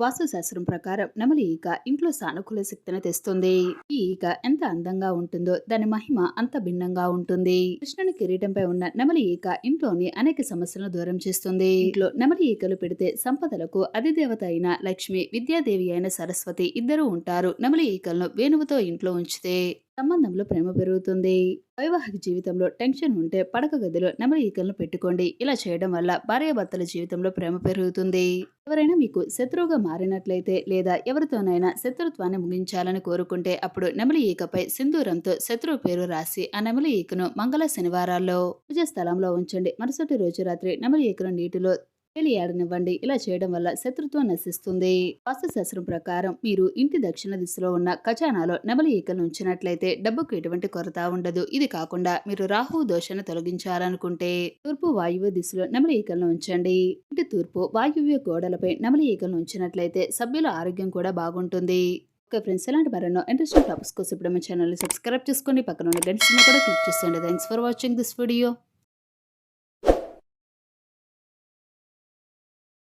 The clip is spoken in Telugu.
వాస్తుశాస్త్రం ప్రకారం నెమలి ఈక ఇంట్లో సానుకూల శక్తిని తెస్తుంది. ఈ ఈక ఎంత అందంగా ఉంటుందో దాని మహిమ అంత భిన్నంగా ఉంటుంది. కృష్ణుని కిరీటంపై ఉన్న నెమలి ఈక ఇంట్లోని అనేక సమస్యలను దూరం చేస్తుంది. ఇంట్లో నెమలి ఈకలు పెడితే సంపదలకు అధిదేవత అయిన లక్ష్మి విద్యాదేవి అయిన సరస్వతి ఇద్దరు ఉంటారు. నెమలి ఈకలను వేణువుతో ఇంట్లో ఉంచితే సంబంధంలో ప్రేమ పెరుగుతుంది. వైవాహిక జీవితంలో టెన్షన్ ఉంటే పడక గదిలో నెమలి ఈకలను పెట్టుకోండి. ఇలా చేయడం వల్ల భార్యాభర్తల జీవితంలో ప్రేమ పెరుగుతుంది. ఎవరైనా మీకు శత్రువుగా మారినట్లయితే లేదా ఎవరితోనైనా శత్రుత్వాన్ని ముగించాలని కోరుకుంటే అప్పుడు నెమలి ఈకపై సింధూరంతో శత్రువు పేరు రాసి ఆ నెమలి ఈకను మంగళ శనివారాల్లో పూజ స్థలంలో ఉంచండి. మరుసటి రోజు రాత్రి నెమలి ఈకను నీటిలో తేలియాడనివ్వండి ఇలా చేయడం వల్ల శత్రుత్వం నశిస్తుంది. వాస్తుశాస్త్రం ప్రకారం మీరు ఇంటి దక్షిణ దిశలో ఉన్న ఖజానాలో నెమలి ఈకలు ఉంచినట్లయితే డబ్బుకు ఎటువంటి కొరత ఉండదు. ఇది కాకుండా మీరు రాహు దోషను తొలగించాలనుకుంటే తూర్పు వాయువ్య దిశలో నెమలి ఈకలను ఉంచండి. ఇంటి తూర్పు వాయువ్య గోడలపై నెమలి ఈకలను ఉంచినట్లయితే సభ్యుల ఆరోగ్యం కూడా బాగుంటుంది. ఓకే ఫ్రెండ్స్ ఇలాంటి మరెన్నో ఇంట్రెస్టింగ్ టాపిక్స్ కోసం ఇప్పుడు మా ఛానల్ని సబ్స్క్రైబ్ చేసుకోండి పక్కన ఉన్న గంట కూడా క్లిక్ చేసేయండి. Thanks for watching this video.